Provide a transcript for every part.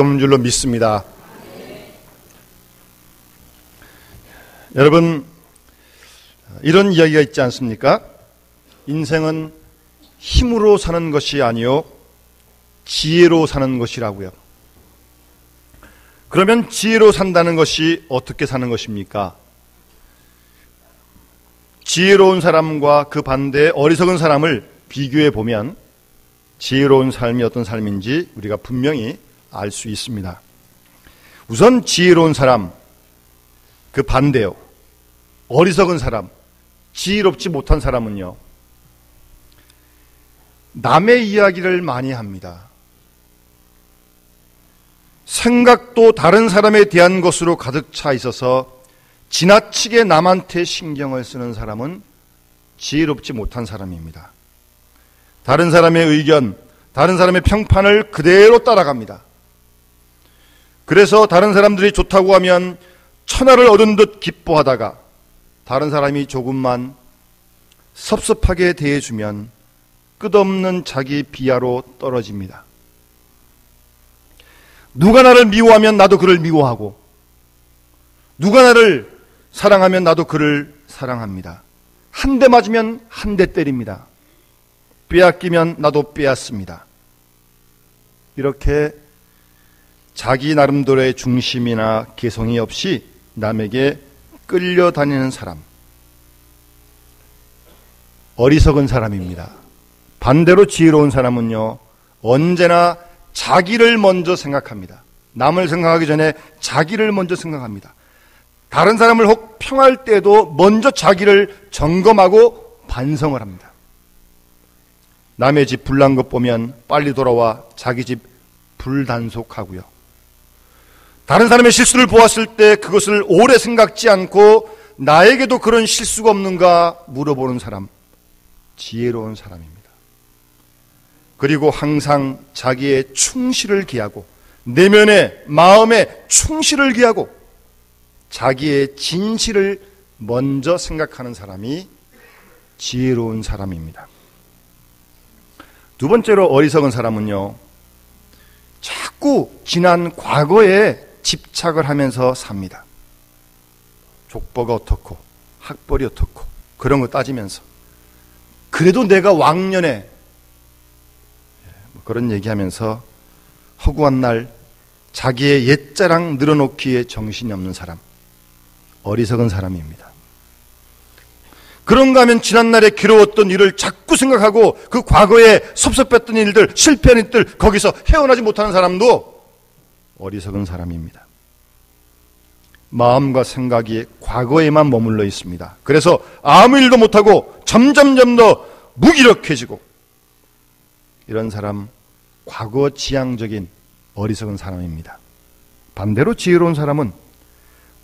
없는 줄로 믿습니다. 여러분, 이런 이야기가 있지 않습니까? 인생은 힘으로 사는 것이 아니요, 지혜로 사는 것이라고요. 그러면 지혜로 산다는 것이 어떻게 사는 것입니까? 지혜로운 사람과 그 반대의 어리석은 사람을 비교해 보면 지혜로운 삶이 어떤 삶인지 우리가 분명히 알 수 있습니다. 우선 지혜로운 사람, 그 반대요. 어리석은 사람, 지혜롭지 못한 사람은요. 남의 이야기를 많이 합니다. 생각도 다른 사람에 대한 것으로 가득 차 있어서 지나치게 남한테 신경을 쓰는 사람은 지혜롭지 못한 사람입니다. 다른 사람의 의견, 다른 사람의 평판을 그대로 따라갑니다. 그래서 다른 사람들이 좋다고 하면 천하를 얻은 듯 기뻐하다가 다른 사람이 조금만 섭섭하게 대해주면 끝없는 자기 비하로 떨어집니다. 누가 나를 미워하면 나도 그를 미워하고 누가 나를 사랑하면 나도 그를 사랑합니다. 한 대 맞으면 한 대 때립니다. 빼앗기면 나도 빼앗습니다. 이렇게 자기 나름대로의 중심이나 개성이 없이 남에게 끌려다니는 사람. 어리석은 사람입니다. 반대로 지혜로운 사람은요, 언제나 자기를 먼저 생각합니다. 남을 생각하기 전에 자기를 먼저 생각합니다. 다른 사람을 혹 평할 때도 먼저 자기를 점검하고 반성을 합니다. 남의 집 불난 것 보면 빨리 돌아와 자기 집 불단속하고요. 다른 사람의 실수를 보았을 때 그것을 오래 생각지 않고 나에게도 그런 실수가 없는가 물어보는 사람, 지혜로운 사람입니다. 그리고 항상 자기의 충실을 기하고 내면의 마음의 충실을 기하고 자기의 진실을 먼저 생각하는 사람이 지혜로운 사람입니다. 두 번째로 어리석은 사람은요, 자꾸 지난 과거에 집착을 하면서 삽니다. 족보가 어떻고, 학벌이 어떻고, 그런 거 따지면서. 그래도 내가 왕년에 예, 뭐 그런 얘기하면서 허구한 날 자기의 옛자랑 늘어놓기에 정신이 없는 사람, 어리석은 사람입니다. 그런가 하면 지난날에 괴로웠던 일을 자꾸 생각하고 그 과거에 섭섭했던 일들, 실패한 일들, 거기서 헤어나지 못하는 사람도 어리석은 사람입니다. 마음과 생각이 과거에만 머물러 있습니다. 그래서 아무 일도 못하고 점점점 더 무기력해지고 이런 사람 과거 지향적인 어리석은 사람입니다. 반대로 지혜로운 사람은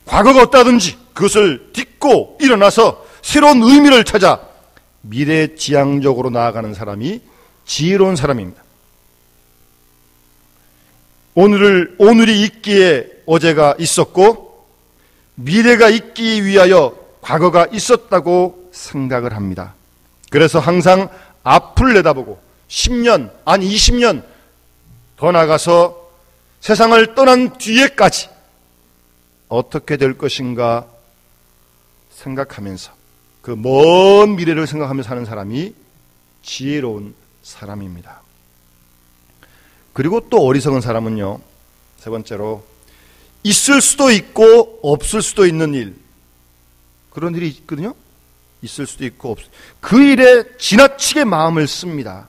과거가 어다든지 그것을 딛고 일어나서 새로운 의미를 찾아 미래 지향적으로 나아가는 사람이 지혜로운 사람입니다. 오늘을, 오늘이 있기에 어제가 있었고, 미래가 있기 위하여 과거가 있었다고 생각을 합니다. 그래서 항상 앞을 내다보고 10년, 아니 20년 더 나가서 세상을 떠난 뒤에까지 어떻게 될 것인가 생각하면서 그 먼 미래를 생각하며 사는 사람이 지혜로운 사람입니다. 그리고 또 어리석은 사람은요, 세 번째로, 있을 수도 있고 없을 수도 있는 일. 그런 일이 있거든요? 있을 수도 있고 없, 그 일에 지나치게 마음을 씁니다.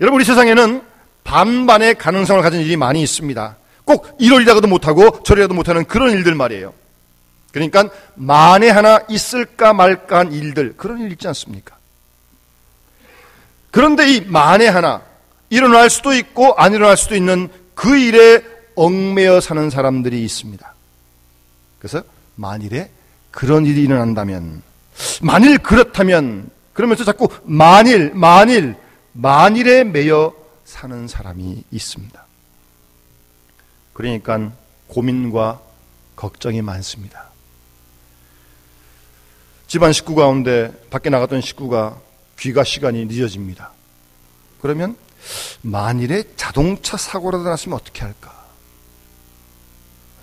여러분, 우리 세상에는 반반의 가능성을 가진 일이 많이 있습니다. 꼭 이러리라고도 못하고 저리라도 못하는 그런 일들 말이에요. 그러니까 만에 하나 있을까 말까 한 일들 그런 일 있지 않습니까? 그런데 이 만에 하나 일어날 수도 있고 안 일어날 수도 있는 그 일에 얽매여 사는 사람들이 있습니다. 그래서 만일에 그런 일이 일어난다면 만일 그렇다면 그러면서 자꾸 만일 만일 만일에 매여 사는 사람이 있습니다. 그러니까 고민과 걱정이 많습니다. 집안 식구 가운데 밖에 나갔던 식구가 귀가 시간이 늦어집니다. 그러면 만일에 자동차 사고라도 났으면 어떻게 할까?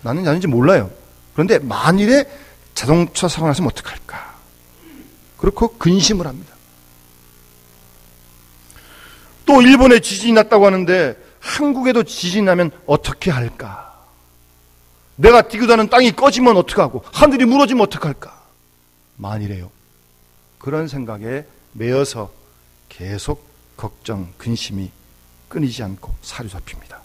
나는 아닌지 몰라요. 그런데 만일에 자동차 사고 났으면 어떡할까? 그렇고 근심을 합니다. 또 일본에 지진이 났다고 하는데 한국에도 지진이 나면 어떻게 할까? 내가 뛰고 다는 땅이 꺼지면 어떡하고 하늘이 무너지면 어떡할까? 만이래요. 그런 생각에 매여서 계속 걱정, 근심이 끊이지 않고 사로잡힙니다.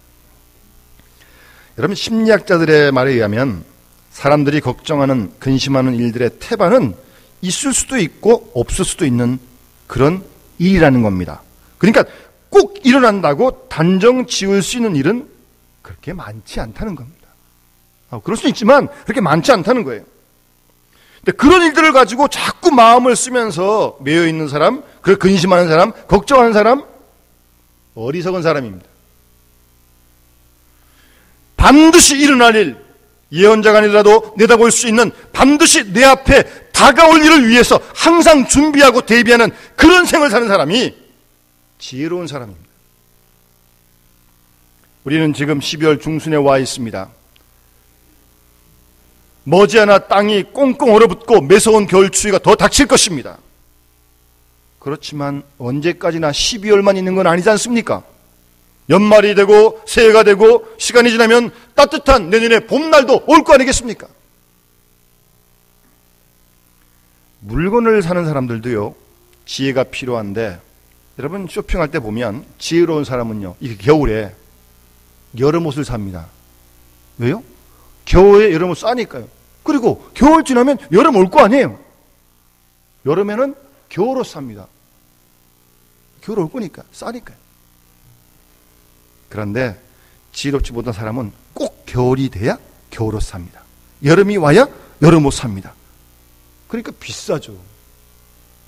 여러분 심리학자들의 말에 의하면 사람들이 걱정하는 근심하는 일들의 태반은 있을 수도 있고 없을 수도 있는 그런 일이라는 겁니다. 그러니까 꼭 일어난다고 단정 지을 수 있는 일은 그렇게 많지 않다는 겁니다. 아, 그럴 수 있지만 그렇게 많지 않다는 거예요. 근데 그런 일들을 가지고 자꾸 마음을 쓰면서 매여 있는 사람, 그 근심하는 사람, 걱정하는 사람, 어리석은 사람입니다. 반드시 일어날 일, 예언자가 아니라도 내다볼 수 있는 반드시 내 앞에 다가올 일을 위해서 항상 준비하고 대비하는 그런 생을 사는 사람이 지혜로운 사람입니다. 우리는 지금 12월 중순에 와 있습니다. 머지않아 땅이 꽁꽁 얼어붙고 매서운 겨울 추위가 더 닥칠 것입니다. 그렇지만 언제까지나 12월만 있는 건 아니지 않습니까? 연말이 되고 새해가 되고 시간이 지나면 따뜻한 내년의 봄날도 올 거 아니겠습니까? 물건을 사는 사람들도요, 지혜가 필요한데, 여러분 쇼핑할 때 보면 지혜로운 사람은요, 이게 겨울에 여름 옷을 삽니다. 왜요? 겨울에 여름 옷 싸니까요. 그리고 겨울 지나면 여름 올 거 아니에요. 여름에는 겨울 옷 삽니다. 겨울 올 거니까, 싸니까요. 그런데 지혜롭지 못한 사람은 꼭 겨울이 돼야 겨울 옷 삽니다. 여름이 와야 여름 옷 삽니다. 그러니까 비싸죠.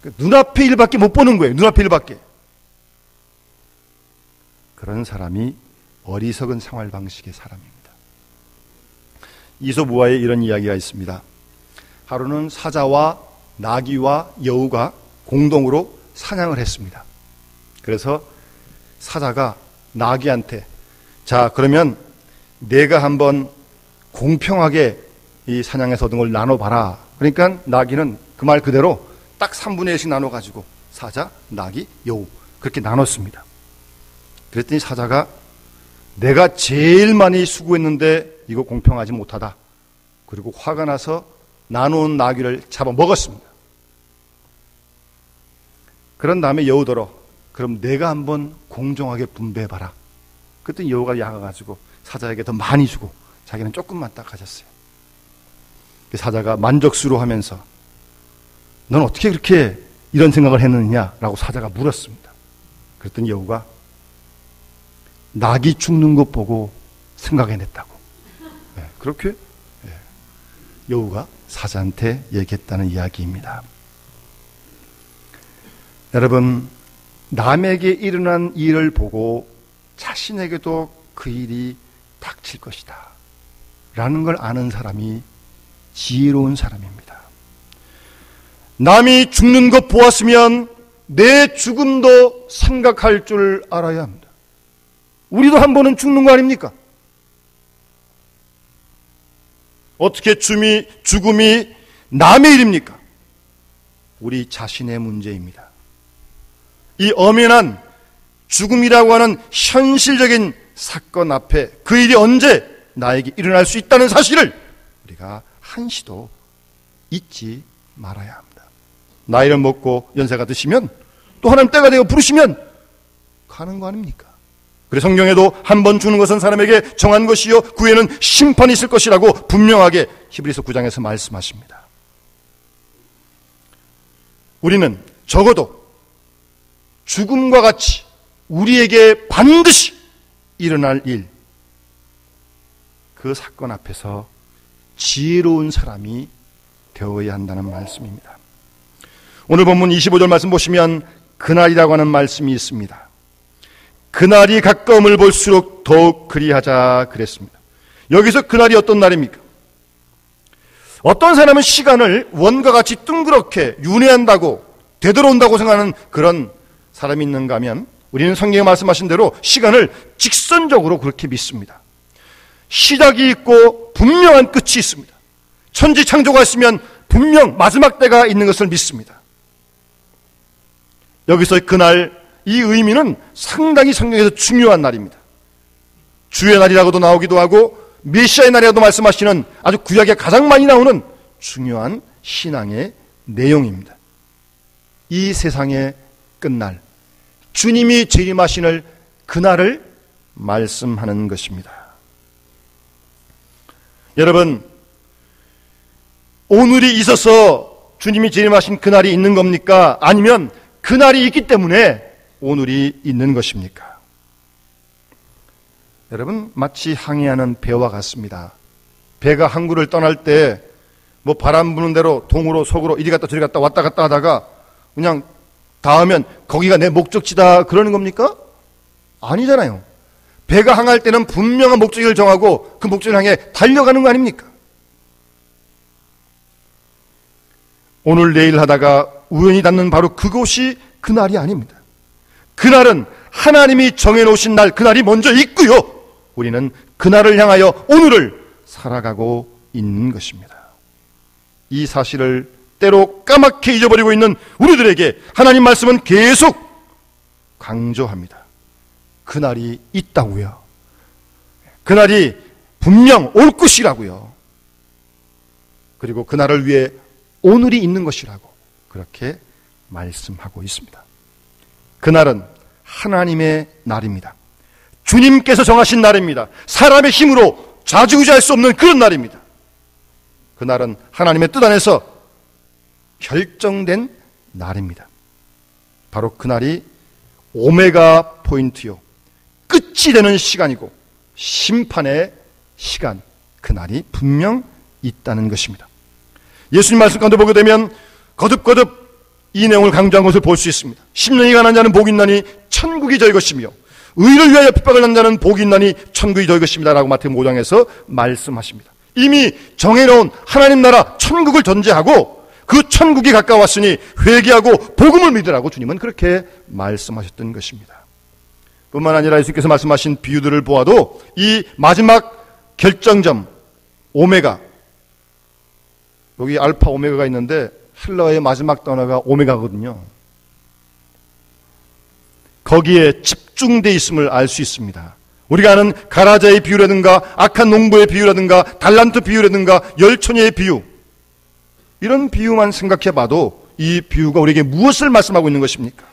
그러니까 눈앞의 일밖에 못 보는 거예요. 눈앞의 일밖에. 그런 사람이 어리석은 생활 방식의 사람입니다. 이소부화에 이런 이야기가 있습니다. 하루는 사자와 나귀와 여우가 공동으로 사냥을 했습니다. 그래서 사자가 나귀한테 자 그러면 내가 한번 공평하게 이 사냥에서 얻은 걸 나눠봐라. 그러니까 나귀는 그 말 그대로 딱 3분의 1씩 나눠가지고 사자, 나귀, 여우 그렇게 나눴습니다. 그랬더니 사자가 내가 제일 많이 수고했는데 이거 공평하지 못하다. 그리고 화가 나서 나누은 나귀를 잡아 먹었습니다. 그런 다음에 여우더러 그럼 내가 한번 공정하게 분배해봐라. 그랬더니 여우가 야가가지고 사자에게 더 많이 주고 자기는 조금만 딱 가졌어요. 그 사자가 만족스러워 하면서 넌 어떻게 그렇게 이런 생각을 했느냐라고 사자가 물었습니다. 그랬더니 여우가 낙이 죽는 것 보고 생각해냈다고. 네, 그렇게 네, 여우가 사자한테 얘기했다는 이야기입니다. 여러분, 남에게 일어난 일을 보고 자신에게도 그 일이 닥칠 것이다. 라는 걸 아는 사람이 지혜로운 사람입니다. 남이 죽는 것 보았으면 내 죽음도 생각할 줄 알아야 합니다. 우리도 한 번은 죽는 거 아닙니까? 어떻게 죽음이, 죽음이 남의 일입니까? 우리 자신의 문제입니다. 이 엄연한 죽음이라고 하는 현실적인 사건 앞에 그 일이 언제 나에게 일어날 수 있다는 사실을 우리가 한시도 잊지 말아야 합니다. 나이를 먹고 연세가 드시면 또 하나님 때가 되어 부르시면 가는 거 아닙니까? 그래 성경에도 한 번 주는 것은 사람에게 정한 것이요 구에는 심판이 있을 것이라고 분명하게 히브리서 9장에서 말씀하십니다. 우리는 적어도 죽음과 같이 우리에게 반드시 일어날 일, 그 사건 앞에서 지혜로운 사람이 되어야 한다는 말씀입니다. 오늘 본문 25절 말씀 보시면 그날이라고 하는 말씀이 있습니다. 그날이 가까움을 볼수록 더욱 그리하자 그랬습니다. 여기서 그날이 어떤 날입니까? 어떤 사람은 시간을 원과 같이 둥그렇게 윤회한다고 되돌아온다고 생각하는 그런 사람이 있는가 하면 우리는 성경에 말씀하신 대로 시간을 직선적으로 그렇게 믿습니다. 시작이 있고 분명한 끝이 있습니다. 천지 창조가 있으면 분명 마지막 때가 있는 것을 믿습니다. 여기서 그날 이 의미는 상당히 성경에서 중요한 날입니다. 주의 날이라고도 나오기도 하고 메시아의 날이라도 말씀하시는 아주 구약에 가장 많이 나오는 중요한 신앙의 내용입니다. 이 세상의 끝날, 주님이 재림하시는 그날을 말씀하는 것입니다. 여러분, 오늘이 있어서 주님이 재림하신 그날이 있는 겁니까? 아니면 그날이 있기 때문에 오늘이 있는 것입니까? 여러분, 마치 항해하는 배와 같습니다. 배가 항구를 떠날 때, 뭐 바람 부는 대로 동으로 속으로 이리 갔다 저리 갔다 왔다 갔다 하다가 그냥 닿으면 거기가 내 목적지다 그러는 겁니까? 아니잖아요. 배가 항할 때는 분명한 목적지를 정하고 그 목적을 향해 달려가는 거 아닙니까? 오늘 내일 하다가 우연히 닿는 바로 그곳이 그날이 아닙니다. 그날은 하나님이 정해놓으신 날, 그날이 먼저 있고요. 우리는 그날을 향하여 오늘을 살아가고 있는 것입니다. 이 사실을 때로 까맣게 잊어버리고 있는 우리들에게 하나님 말씀은 계속 강조합니다. 그날이 있다고요. 그날이 분명 올 것이라고요. 그리고 그날을 위해 오늘이 있는 것이라고 그렇게 말씀하고 있습니다. 그날은 하나님의 날입니다. 주님께서 정하신 날입니다. 사람의 힘으로 좌지우지할 수 없는 그런 날입니다. 그날은 하나님의 뜻 안에서 결정된 날입니다. 바로 그날이 오메가 포인트요. 끝이 되는 시간이고 심판의 시간, 그날이 분명 있다는 것입니다. 예수님 말씀 가운데 보게 되면 거듭거듭 이 내용을 강조한 것을 볼 수 있습니다. 10년이 가난 자는 복이 있나니 천국이 저희 것이며 의를 위하여 핍박을 난 자는 복이 있나니 천국이 저희 것입니다. 라고 마태 5장에서 말씀하십니다. 이미 정해놓은 하나님 나라 천국을 전제하고 그 천국이 가까웠으니 회개하고 복음을 믿으라고 주님은 그렇게 말씀하셨던 것입니다. 뿐만 아니라 예수께서 말씀하신 비유들을 보아도 이 마지막 결정점 오메가 여기 알파 오메가가 있는데 헬러의 마지막 단어가 오메가거든요. 거기에 집중돼 있음을 알 수 있습니다. 우리가 아는 가라자의 비유라든가 악한 농부의 비유라든가 달란트 비유라든가 열처녀의 비유 이런 비유만 생각해 봐도 이 비유가 우리에게 무엇을 말씀하고 있는 것입니까?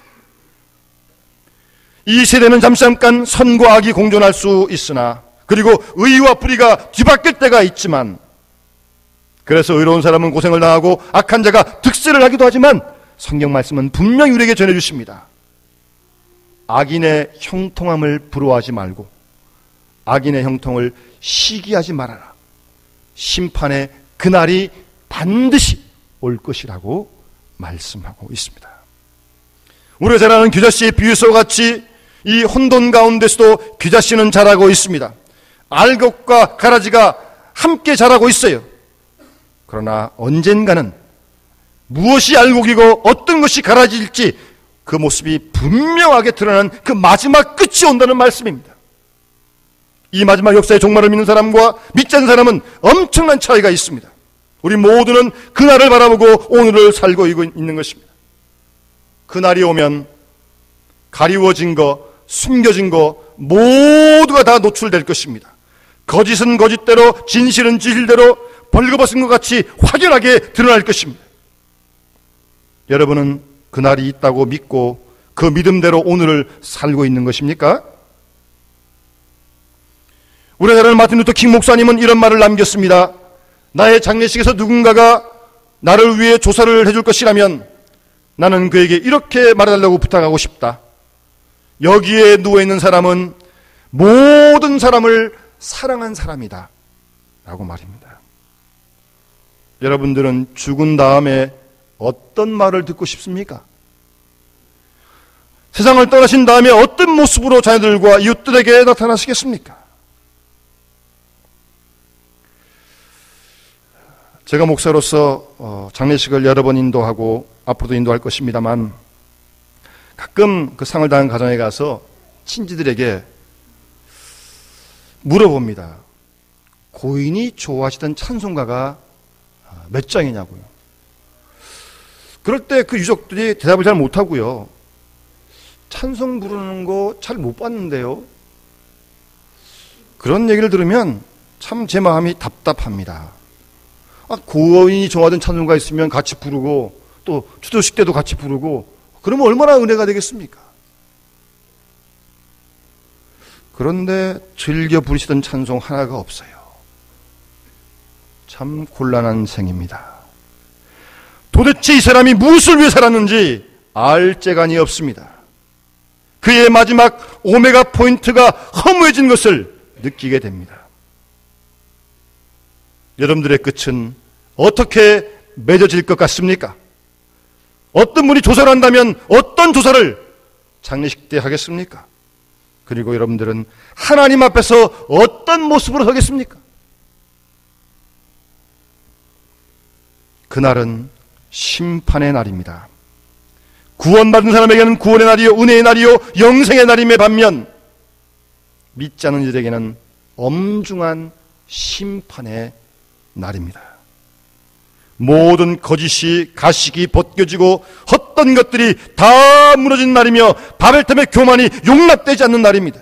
이 세대는 잠깐 선과 악이 공존할 수 있으나 그리고 의와 불의가 뒤바뀔 때가 있지만 그래서 의로운 사람은 고생을 당하고 악한 자가 득세를 하기도 하지만 성경 말씀은 분명히 우리에게 전해 주십니다. 악인의 형통함을 부러워하지 말고 악인의 형통을 시기하지 말아라. 심판의 그날이 반드시 올 것이라고 말씀하고 있습니다. 우리가 잘 아는 규자씨의 비유서 같이 이 혼돈 가운데서도 규자씨는 자라고 있습니다. 알곡과 가라지가 함께 자라고 있어요. 그러나 언젠가는 무엇이 알곡이고 어떤 것이 가라질지 그 모습이 분명하게 드러나는 그 마지막 끝이 온다는 말씀입니다. 이 마지막 역사의 종말을 믿는 사람과 믿지 않는 사람은 엄청난 차이가 있습니다. 우리 모두는 그날을 바라보고 오늘을 살고 있는 것입니다. 그날이 오면 가리워진 것, 숨겨진 것 모두가 다 노출될 것입니다. 거짓은 거짓대로, 진실은 진실대로, 벌거벗은 것 같이 확연하게 드러날 것입니다. 여러분은 그날이 있다고 믿고 그 믿음대로 오늘을 살고 있는 것입니까? 우리나라는 마틴 루터 킹 목사님은 이런 말을 남겼습니다. 나의 장례식에서 누군가가 나를 위해 조사를 해줄 것이라면 나는 그에게 이렇게 말해달라고 부탁하고 싶다. 여기에 누워있는 사람은 모든 사람을 사랑한 사람이다. 라고 말입니다. 여러분들은 죽은 다음에 어떤 말을 듣고 싶습니까? 세상을 떠나신 다음에 어떤 모습으로 자녀들과 이웃들에게 나타나시겠습니까? 제가 목사로서 어, 장례식을 여러 번 인도하고 앞으로도 인도할 것입니다만 가끔 그 상을 당한 가정에 가서 친지들에게 물어봅니다. 고인이 좋아하시던 찬송가가 몇 장이냐고요. 그럴 때 그 유족들이 대답을 잘 못하고요. 찬송 부르는 거 잘 못 봤는데요. 그런 얘기를 들으면 참 제 마음이 답답합니다. 아, 고인이 좋아하던 찬송가 있으면 같이 부르고 또 추도식 때도 같이 부르고 그러면 얼마나 은혜가 되겠습니까? 그런데 즐겨 부르시던 찬송 하나가 없어요. 참 곤란한 생입니다. 도대체 이 사람이 무엇을 위해 살았는지 알 재간이 없습니다. 그의 마지막 오메가 포인트가 허무해진 것을 느끼게 됩니다. 여러분들의 끝은 어떻게 맺어질 것 같습니까? 어떤 분이 조사를 한다면 어떤 조사를 장례식 때 하겠습니까? 그리고 여러분들은 하나님 앞에서 어떤 모습으로 서겠습니까? 그날은 심판의 날입니다. 구원받은 사람에게는 구원의 날이요, 은혜의 날이요, 영생의 날임에 반면 믿지 않는 이들에게는 엄중한 심판의 날입니다. 모든 거짓이 가식이 벗겨지고 헛던 것들이 다 무너진 날이며 바벨탑의 교만이 용납되지 않는 날입니다.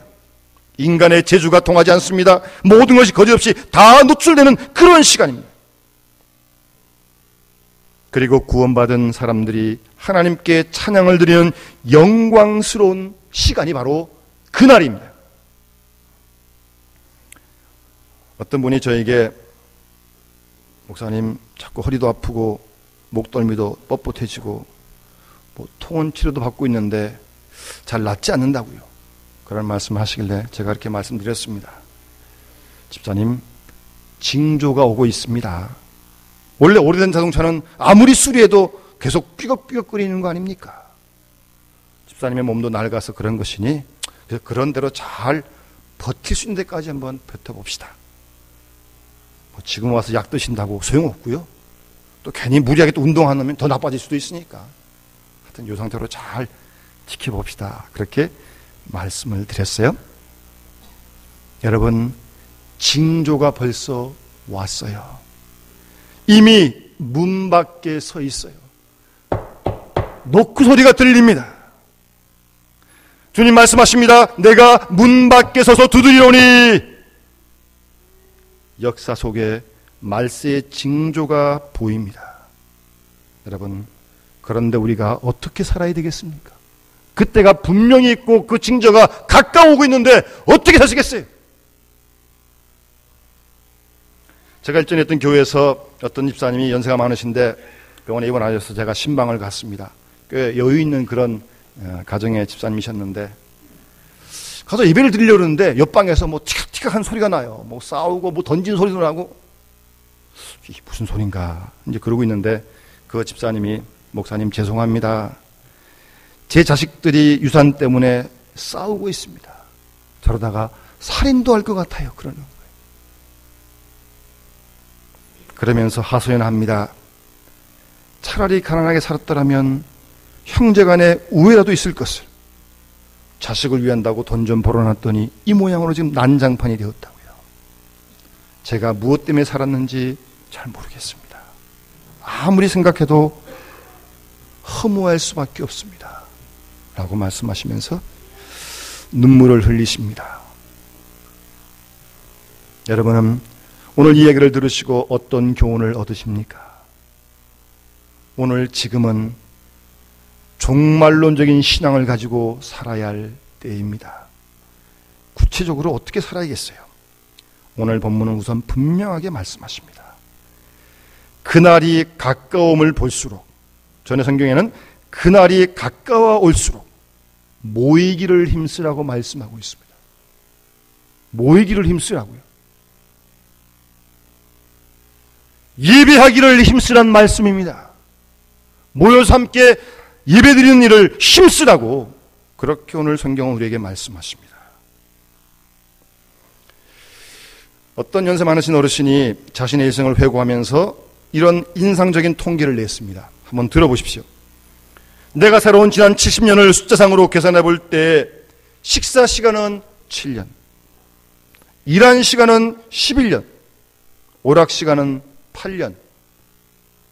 인간의 재주가 통하지 않습니다. 모든 것이 거짓 없이 다 노출되는 그런 시간입니다. 그리고 구원받은 사람들이 하나님께 찬양을 드리는 영광스러운 시간이 바로 그날입니다. 어떤 분이 저에게 목사님 자꾸 허리도 아프고 목덜미도 뻣뻣해지고 뭐 통원 치료도 받고 있는데 잘 낫지 않는다고요. 그런 말씀을 하시길래 제가 이렇게 말씀드렸습니다. 집사님, 징조가 오고 있습니다. 원래 오래된 자동차는 아무리 수리해도 계속 삐걱삐걱거리는 거 아닙니까? 집사님의 몸도 낡아서 그런 것이니 그래서 그런 대로 잘 버틸 수 있는 데까지 한번 버텨봅시다. 뭐 지금 와서 약 드신다고 소용없고요. 또 괜히 무리하게 또 운동 안 하면 더 나빠질 수도 있으니까. 하여튼 이 상태로 잘 지켜봅시다. 그렇게 말씀을 드렸어요. 여러분, 징조가 벌써 왔어요. 이미 문 밖에 서 있어요. 노크 소리가 들립니다. 주님 말씀하십니다. 내가 문 밖에 서서 두드리오니 역사 속에 말세의 징조가 보입니다. 여러분, 그런데 우리가 어떻게 살아야 되겠습니까? 그때가 분명히 있고 그 징조가 가까우고 있는데 어떻게 사시겠어요? 제가 일전에 했던 교회에서 어떤 집사님이 연세가 많으신데 병원에 입원하셔서 제가 신방을 갔습니다. 꽤 여유 있는 그런 어, 가정의 집사님이셨는데 가서 예배를 드리려고 그러는데 옆방에서 뭐 티격티격한 소리가 나요. 뭐 싸우고 뭐 던진 소리도 나고 이게 무슨 소린가 이제 그러고 있는데 그 집사님이 목사님 죄송합니다. 제 자식들이 유산 때문에 싸우고 있습니다. 저러다가 살인도 할 것 같아요. 그러는 그러면서 하소연합니다. 차라리 가난하게 살았더라면 형제 간에 우애라도 있을 것을 자식을 위한다고 돈 좀 벌어놨더니 이 모양으로 지금 난장판이 되었다고요. 제가 무엇 때문에 살았는지 잘 모르겠습니다. 아무리 생각해도 허무할 수밖에 없습니다. 라고 말씀하시면서 눈물을 흘리십니다. 여러분은 오늘 이 얘기를 들으시고 어떤 교훈을 얻으십니까? 오늘 지금은 종말론적인 신앙을 가지고 살아야 할 때입니다. 구체적으로 어떻게 살아야겠어요? 오늘 본문은 우선 분명하게 말씀하십니다. 그날이 가까움을 볼수록 전의 성경에는 그날이 가까워 올수록 모이기를 힘쓰라고 말씀하고 있습니다. 모이기를 힘쓰라고요. 예배하기를 힘쓰란 말씀입니다. 모여서 함께 예배드리는 일을 힘쓰라고 그렇게 오늘 성경은 우리에게 말씀하십니다. 어떤 연세 많으신 어르신이 자신의 일생을 회고하면서 이런 인상적인 통계를 냈습니다. 한번 들어보십시오. 내가 살아온 지난 70년을 숫자상으로 계산해 볼 때 식사 시간은 7년, 일한 시간은 11년, 오락 시간은 8년,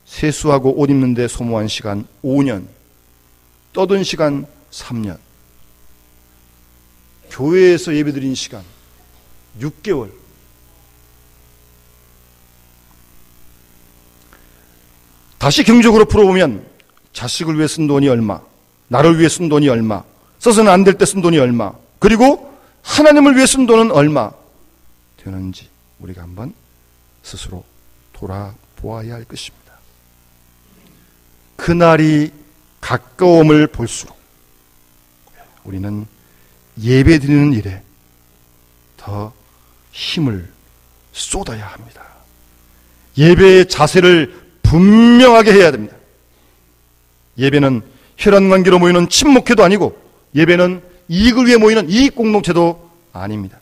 세수하고 옷 입는데 소모한 시간 5년, 떠든 시간 3년, 교회에서 예배 드린 시간 6개월, 다시 경적으로 풀어보면 자식을 위해 쓴 돈이 얼마, 나를 위해 쓴 돈이 얼마, 써서는 안 될 때 쓴 돈이 얼마, 그리고 하나님을 위해 쓴 돈은 얼마 되는지 우리가 한번 스스로 돌아보아야 할 것입니다. 그날이 가까움을 볼수록 우리는 예배 드리는 일에 더 힘을 쏟아야 합니다. 예배의 자세를 분명하게 해야 됩니다. 예배는 혈연 관계로 모이는 친목회도 아니고 예배는 이익을 위해 모이는 이익 공동체도 아닙니다.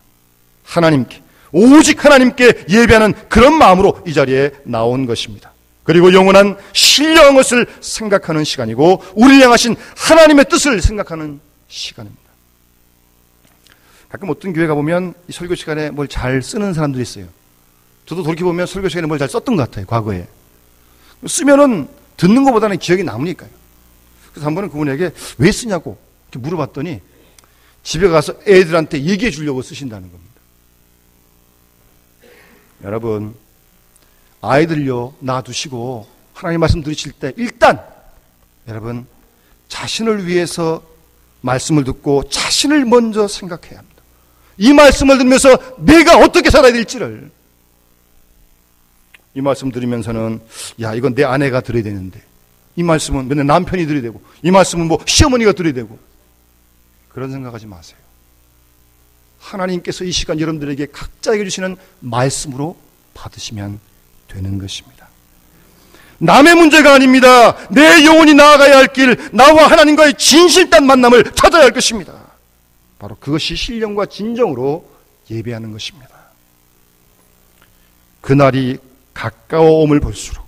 하나님께 오직 하나님께 예배하는 그런 마음으로 이 자리에 나온 것입니다. 그리고 영원한 신령한 것을 생각하는 시간이고 우리를 향하신 하나님의 뜻을 생각하는 시간입니다. 가끔 어떤 교회 가보면 이 설교 시간에 뭘 잘 쓰는 사람들이 있어요. 저도 돌이켜보면 설교 시간에 뭘 잘 썼던 것 같아요, 과거에. 쓰면은 듣는 것보다는 기억이 남으니까요. 그래서 한 번은 그분에게 왜 쓰냐고 물어봤더니 집에 가서 애들한테 얘기해 주려고 쓰신다는 겁니다. 여러분, 아이들요, 놔두시고 하나님 말씀 들으실 때 일단 여러분, 자신을 위해서 말씀을 듣고 자신을 먼저 생각해야 합니다. 이 말씀을 들으면서 내가 어떻게 살아야 될지를 이 말씀 들으면서는 야 이건 내 아내가 들어야 되는데 이 말씀은 맨날 남편이 들어야 되고 이 말씀은 뭐 시어머니가 들어야 되고 그런 생각하지 마세요. 하나님께서 이 시간 여러분들에게 각자에게 주시는 말씀으로 받으시면 되는 것입니다. 남의 문제가 아닙니다. 내 영혼이 나아가야 할 길, 나와 하나님과의 진실단 만남을 찾아야 할 것입니다. 바로 그것이 신령과 진정으로 예배하는 것입니다. 그날이 가까워옴을 볼수록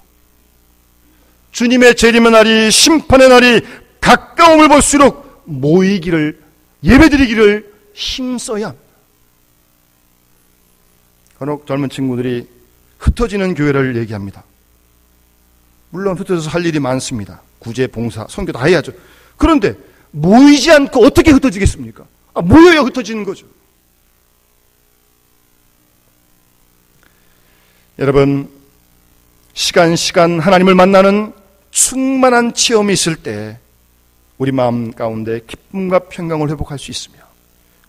주님의 재림의 날이 심판의 날이 가까움을 볼수록 모이기를 예배드리기를 힘써야 합니다. 간혹 젊은 친구들이 흩어지는 교회를 얘기합니다. 물론 흩어져서 할 일이 많습니다. 구제, 봉사, 선교 다 해야죠. 그런데 모이지 않고 어떻게 흩어지겠습니까? 아, 모여야 흩어지는 거죠. 여러분, 시간, 시간 하나님을 만나는 충만한 체험이 있을 때 우리 마음 가운데 기쁨과 평강을 회복할 수 있으며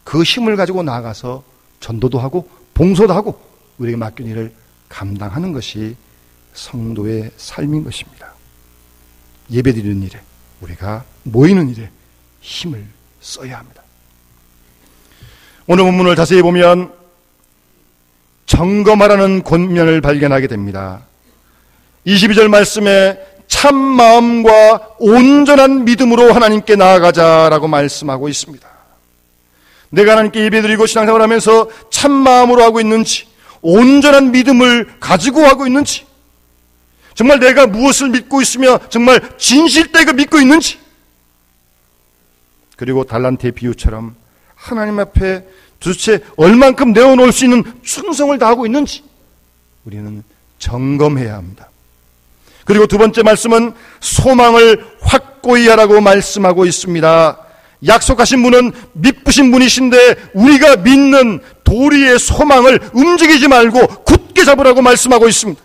그 힘을 가지고 나아가서 전도도 하고 봉소도 하고 우리에게 맡긴 일을 감당하는 것이 성도의 삶인 것입니다. 예배 드리는 일에 우리가 모이는 일에 힘을 써야 합니다. 오늘 본문을 자세히 보면 점검하라는 권면을 발견하게 됩니다. 22절 말씀에 참 마음과 온전한 믿음으로 하나님께 나아가자라고 말씀하고 있습니다. 내가 하나님께 예배드리고 신앙생활 하면서 참 마음으로 하고 있는지, 온전한 믿음을 가지고 하고 있는지, 정말 내가 무엇을 믿고 있으며 정말 진실되게 믿고 있는지, 그리고 달란트의 비유처럼 하나님 앞에 도대체 얼만큼 내어놓을 수 있는 충성을 다하고 있는지 우리는 점검해야 합니다. 그리고 두 번째 말씀은 소망을 확고히 하라고 말씀하고 있습니다. 약속하신 분은 믿으신 분이신데 우리가 믿는 도리의 소망을 움직이지 말고 굳게 잡으라고 말씀하고 있습니다.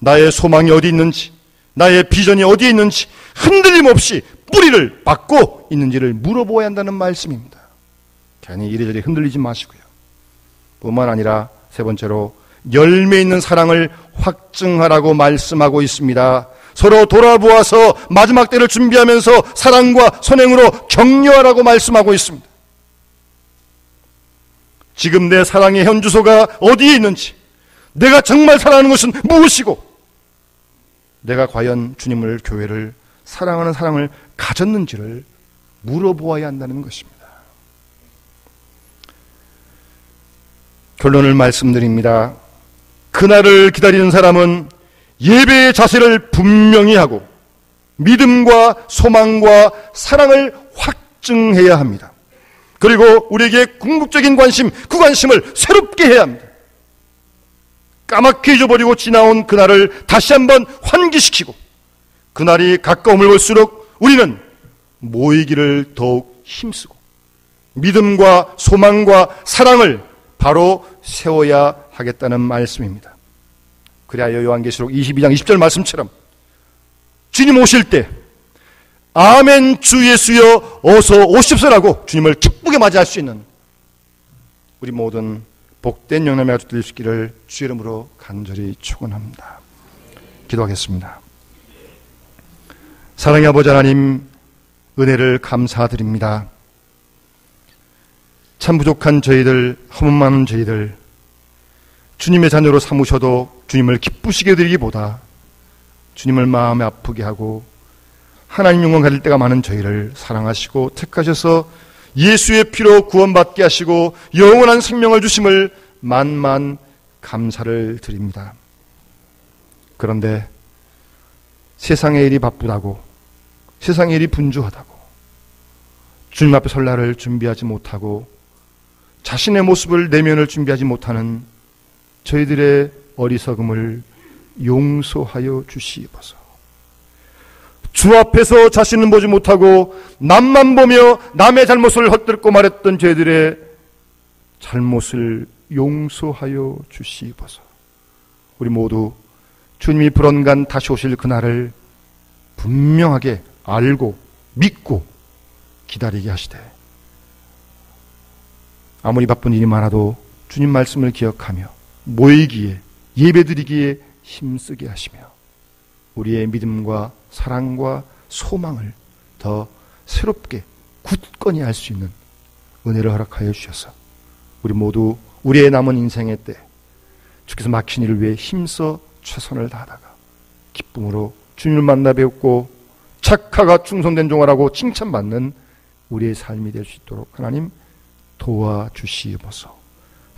나의 소망이 어디 있는지, 나의 비전이 어디에 있는지 흔들림 없이 뿌리를 받고 있는지를 물어보아야 한다는 말씀입니다. 괜히 이리저리 흔들리지 마시고요. 뿐만 아니라 세 번째로 열매 있는 사랑을 확증하라고 말씀하고 있습니다. 서로 돌아보아서 마지막 때를 준비하면서 사랑과 선행으로 격려하라고 말씀하고 있습니다. 지금 내 사랑의 현주소가 어디에 있는지, 내가 정말 사랑하는 것은 무엇이고, 내가 과연 주님을, 교회를 사랑하는 사랑을 가졌는지를 물어보아야 한다는 것입니다. 결론을 말씀드립니다. 그날을 기다리는 사람은 예배의 자세를 분명히 하고 믿음과 소망과 사랑을 확증해야 합니다. 그리고 우리에게 궁극적인 관심, 그 관심을 새롭게 해야 합니다. 까맣게 잊어버리고 지나온 그날을 다시 한번 환기시키고 그날이 가까움을 볼수록 우리는 모이기를 더욱 힘쓰고 믿음과 소망과 사랑을 바로 세워야 하겠다는 말씀입니다. 그래야 요한계시록 22장 20절 말씀처럼 주님 오실 때 아멘 주 예수여 어서 오십시오라고 주님을 기쁘게 맞이할 수 있는 우리 모든 복된 영남의 될수 있기를 주 이름으로 간절히 축원합니다. 기도하겠습니다. 사랑의 아버지 하나님 은혜를 감사드립니다. 참 부족한 저희들, 허문많은 저희들, 주님의 자녀로 삼으셔도 주님을 기쁘시게 드리기보다 주님을 마음에 아프게 하고 하나님 영광 가릴 때가 많은 저희를 사랑하시고 택하셔서 예수의 피로 구원받게 하시고 영원한 생명을 주심을 만만 감사를 드립니다. 그런데 세상의 일이 바쁘다고 세상의 일이 분주하다고 주님 앞에 설날을 준비하지 못하고 자신의 모습을 내면을 준비하지 못하는 저희들의 어리석음을 용서하여 주시옵소서. 주 앞에서 자신은 보지 못하고 남만 보며 남의 잘못을 헛들고 말했던 저희들의 잘못을 용서하여 주시옵소서. 우리 모두 주님이 불언간 다시 오실 그날을 분명하게 알고 믿고 기다리게 하시되 아무리 바쁜 일이 많아도 주님 말씀을 기억하며 모이기에 예배드리기에 힘쓰게 하시며 우리의 믿음과 사랑과 소망을 더 새롭게 굳건히 할 수 있는 은혜를 허락하여 주셔서 우리 모두 우리의 남은 인생의 때 주께서 막힌 일을 위해 힘써 최선을 다하다가 기쁨으로 주님을 만나 배웠고 착하가 충성된 종아라고 칭찬받는 우리의 삶이 될 수 있도록 하나님 도와주시옵소서.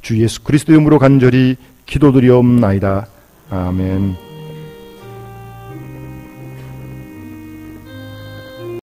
주 예수 그리스도 이름으로 간절히 기도드리옵나이다. 아멘.